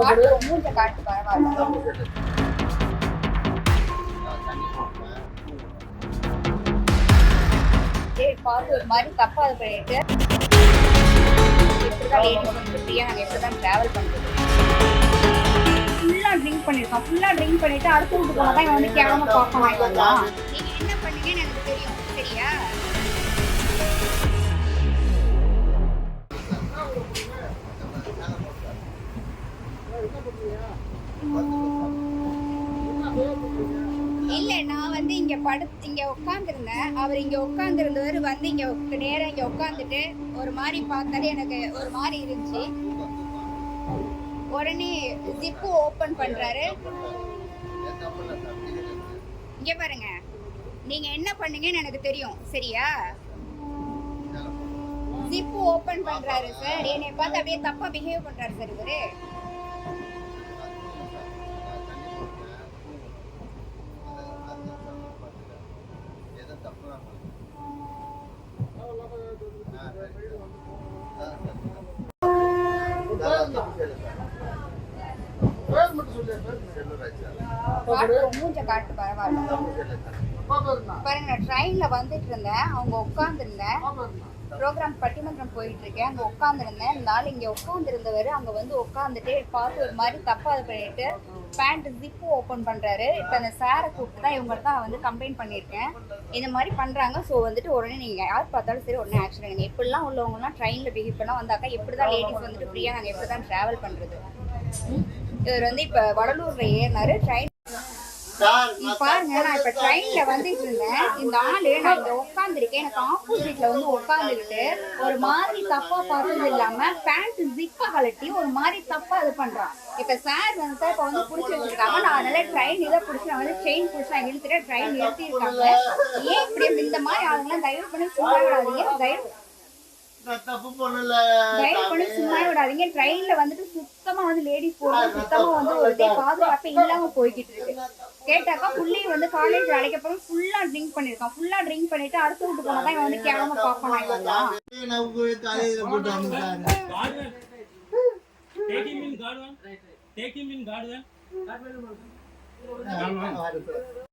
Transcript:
காட்டு மூஞ்ச காட்டு பரவாயில்ல டேய் பார்த்து ஒரு மாதிரி தப்பா இது பண்ணிட்டு எப்படிதான் லேடிஸ் வந்து ஃப்ரீயா நாங்க எப்படிதான் டிராவல் பண்றது ஃபுல்லா ட்ரிங்க் பண்ணிருக்கான் ஃபுல்லா ட்ரிங்க் பண்ணிட்டு அடுத்த வீட்டு போனா தான் இவன் வந்து கேவலமா பார்க்க வாங்கிக்கலாம் நீங்க என்ன பண்ணுவீங்கன்னு எனக்கு தெரியும். சரியா? இல்ல நான் வந்து இங்க படு இங்க உட்காந்துருந்தேன் அவர் இங்க உட்காந்துருந்தவர் வந்து இங்க நேரம் இங்க உட்காந்துட்டு ஒரு மாதிரி பார்த்தாலே எனக்கு ஒரு மாதிரி இருந்துச்சு. உடனே ஜிப்பு ஓபன் பண்றாரு. இங்க பாருங்க. நீங்க என்ன பண்ணீங்கன்னு எனக்கு தெரியும். சரியா? ஜிப்பு ஓபன் பண்றாரு சார் என்னை பார்த்து அப்படியே தப்பா பிஹேவ் பண்றாரு சார் இவரு. மூஞ்ச காட்டு பரவாயில்ல பாருங்க நான் ட்ரெயின்ல வந்துட்டு இருந்தேன் அவங்க உட்காந்துருந்தேன் ப்ரோக்ராம் பட்டிமன்றம் போயிட்டு இருக்கேன் அங்க உட்காந்துருந்தேன் இந்த ஆள் இங்க உட்காந்துருந்தவர் அங்க வந்து உட்காந்துட்டு பார்த்து ஒரு மாதிரி தப்பா இது பண்ணிட்டு பேண்ட் ஜிப்பு ஓபன் பண்றாரு. இப்ப அந்த சாரை கூப்பிட்டு தான் இவங்க தான் வந்து கம்ப்ளைண்ட் பண்ணியிருக்கேன். இந்த மாதிரி பண்றாங்க. ஸோ வந்துட்டு உடனே நீங்க யார் பார்த்தாலும் சரி உடனே ஆக்ஷன் எடுங்க. எப்படிலாம் உள்ளவங்கலாம் ட்ரெயின்ல பிஹேவ் பண்ணா வந்தாக்கா எப்படிதான் லேடிஸ் வந்துட்டு ஃப்ரீயா நாங்க எப்படிதான் டிராவல் பண்றது. ம்? இவர் வந்து இப்ப வடலூர்ல ஏறினாரு. ட்ரெயின் பாருங்க நான் இப்ப ட்ரெயின்ல வந்துட்டு இருந்தேன். இந்த ஆளு நான் இங்க உட்காந்துருக்கேன் எனக்கு ஆப்போசிட்ல வந்து உட்காந்துக்கிட்டு ஒரு மாதிரி தப்பா பார்த்தது இல்லாம பேண்ட் ஜிப்ப கழட்டி ஒரு மாதிரி தப்பா இது பண்றான். இப்ப சார் வந்து இப்ப வந்து புடிச்சு வச்சிருக்காங்க. நான் அதனால ட்ரெயின் இதை புடிச்சு நான் வந்து செயின் புடிச்சு நான் இழுத்துட்டு ட்ரெயின் நிறுத்தி இருக்காங்க ஏன் இப்படி இந்த மாதிரி ஆளுங்களாம் தயவு பண்ணி சும்மா விடாதீங்க. தயவு தப்பு பண்ணல. தயவு பண்ணி சும்மா விடாதீங்க. ட்ரெயின்ல வந்துட்டு சுத்தமா வந்து லேடிஸ் போறது சுத்தமா வந்து ஒரு பாதுகாப்பே இல்லாம போய்கிட்டு இருக்கு. கேட்டாக்கா புள்ளி வந்து காலேஜ் அழைக்க போறோம் ஃபுல்லா ட்ரிங்க் பண்ணிருக்கான் ஃபுல்லா ட்ரிங்க் பண்ணிட்டு அடுத்த வீட்டு போனா தான் இவன் வந்து கேவலமா பார்க்க Take him in garden. Right, right. Take him in guard one garden. garden.